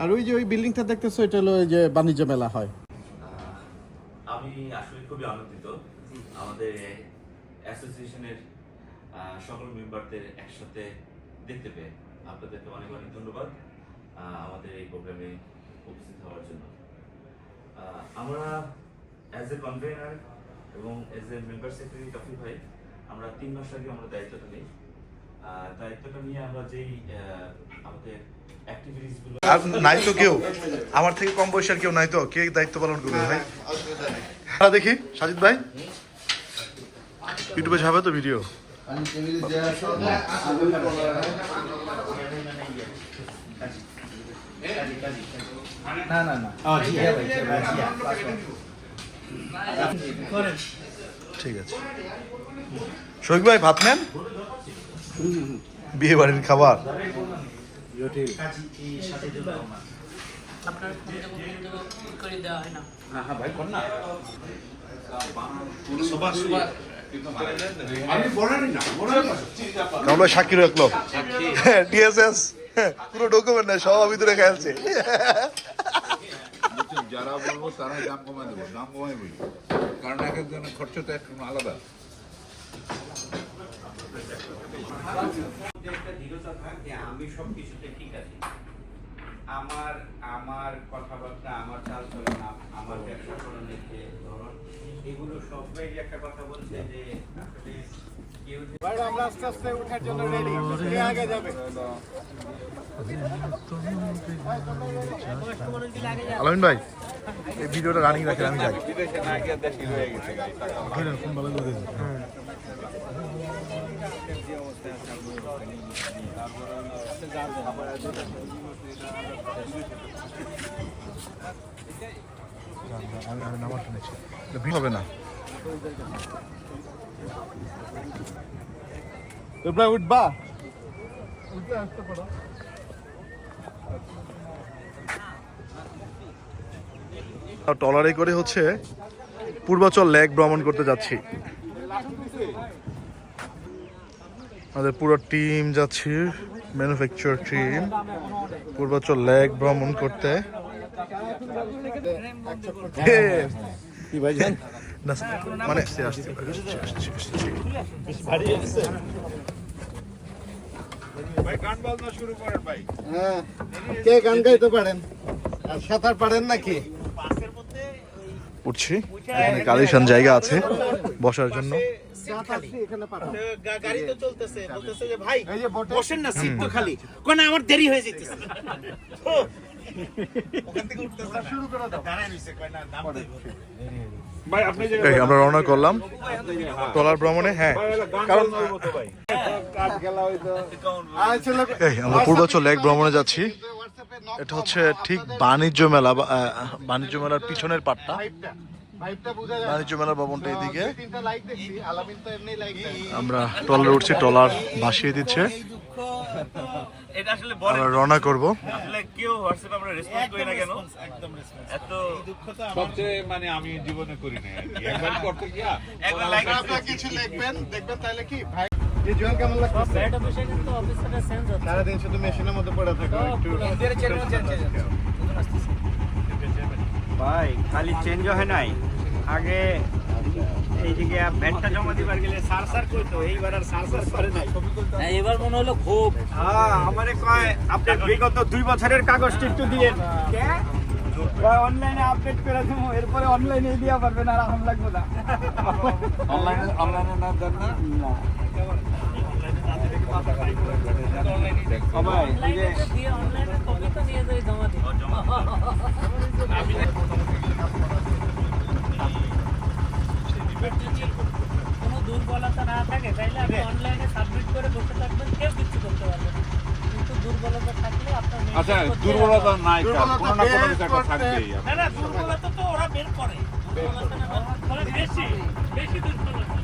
আর ওই যে ওই বিল্ডিংটা দেখতেছো, এটা হলো যে বাণিজ্য মেলা হয়। আমি আসলে খুবই আনন্দিত। আমাদের অ্যাসোসিয়েশনের সকল মেম্বারদের একসাথে দেখতে পেয়ে আপনাদেরকে অনেক অনেক ধন্যবাদ আমাদের এই প্রোগ্রামে উপস্থিত হওয়ার জন্য। আমরা অ্যাজ এ কনভেনার এবং অ্যাজ এ মেম্বার সেক্রেটারি টফি ভাই, আমরা তিন মাস আগে আমরা দায়িত্বটা নিই। দায়িত্বটা নিয়ে আমরা যেই আমাদের আর নাই তো কেউ? আমার থেকে কম বয়সের কেউ নাই তো? কে দায়িত্ব পালন করবে ভাই? হ্যাঁ দেখি, সাজিদ ভাই? ইউটিউবে যাবে তো ভিডিও ঠিক আছে। শোক ভাই, ভাত নেন? বিয়ে বাড়ির খাবার? আপনার করে দেওয়া হয় না। কারণ ভাই সাক্ষী রাখল টিএসএস পুরো ডকুমেন্ট নাই সব ভিতরে খেলছে যারা বলব তারাই দাম কমায় দেবো দাম কমাই বলি। কারণ এক একজনের খরচা তো একটু আলাদা। একটা দৃঢ়তা থাক আমি সব কিছুতে ঠিক আছি। আমার আমার কথাবার্তা আমার আমার ব্যবসা করণের যে ধরন এগুলো সবাই একটা কথা বলছে যে আসলে আমরা আস্তে আস্তে ওঠার জন্য রেডি কে আগে যাবে? আলমিন ভাই এই ভিডিওটা রানিং রাখেন আমি যাই। বিদেশে না গিয়ে দেশি হয়ে গেছে। আমি টলারে করে হচ্ছে পূর্বাচল লেক ভ্রমণ করতে যাচ্ছি। আমাদের পুরো টিম যাচ্ছি। ম্যানুফ্যাকচার টিম পূর্বাচল লেক ভ্রমণ করতে। মানে আসছি, আসছি, আসছি, আসছি, আসছি। ভাই গান বাজনা শুরু করেন ভাই। হ্যাঁ কে গান গাইতে পারেন? আর সাঁতার পারেন নাকি? উঠছি এখানে কালিশান জায়গা আছে বসার জন্য। গাড়ি তো চলতেছে বলতেছে যে ভাই এই যে বোটে বসেন না সিট তো খালি। কোন আমার দেরি হয়ে যেতেছে শুরু করে দাও। ভাই আপনি যে এই, আমরা রওনা করলাম। টলার ভ্রমণে হ্যাঁ। কারণ আমরা পূর্বাচল এক ভ্রমণে যাচ্ছি। এটা হচ্ছে ঠিক বাণিজ্য মেলা বাণিজ্য মেলার পিছনের পাটটা। বাণিজ্য ভবনটা এদিকে। দেয়। আমরা ট্রলারে উঠছি ট্রলার ভাসিয়ে দিচ্ছে। এটা আসলে আমরা রওনা করব। আসলে কেউ হোয়াটসঅ্যাপে আমরা রেসপন্স করি না কেন? এত সবচেয়ে মানে আমি জীবনে করি না একবার করতে গিয়া একবার লাইক আপনারা কিছু লিখবেন দেখবেন তাহলে কি? ভাই ভিজুয়াল কেমন লাগছে এটা বসে কিন্তু অফিসটা চেঞ্জ হচ্ছে। সারাদিন শুধু মেশিনের মধ্যে পড়ে থাকা একটু খালি চেঞ্জ হয় নাই। আগে এইদিকে ভ্যাটটা জমা দিবার গেলে সার সার কইতো এইবার আর সার সার করে নাই। না, এবার মনে হলো খুব। হ্যাঁ আমারে কয় আপনি বিগত দুই বছরের কাগজটি একটু দিলেন অনলাইনে আপডেট করে দেবো এরপরে অনলাইনে দিয়া পারবেন আর আরাম লাগবে না। অনলাইনে অনলাইনে না দেন না? দিয়ে অনলাইনে কপি তো নিয়ে যাই জমা দিই যদি কোনো দুর্বলতা না থাকে তাহলে আপনি অনলাইনে সাবমিট করে বসে থাকবেন কেউ কিছু করতে পারবে না কিন্তু দুর্বলতা থাকলে আপনার maintain আচ্ছা দুর্বলতা নাই কোনো না কোনো কিছু একটা থাকবেই। না না দুর্বলতা তো ওরা বের করে। দুর্বলতা না, বেশি বেশি দুর্বলতা।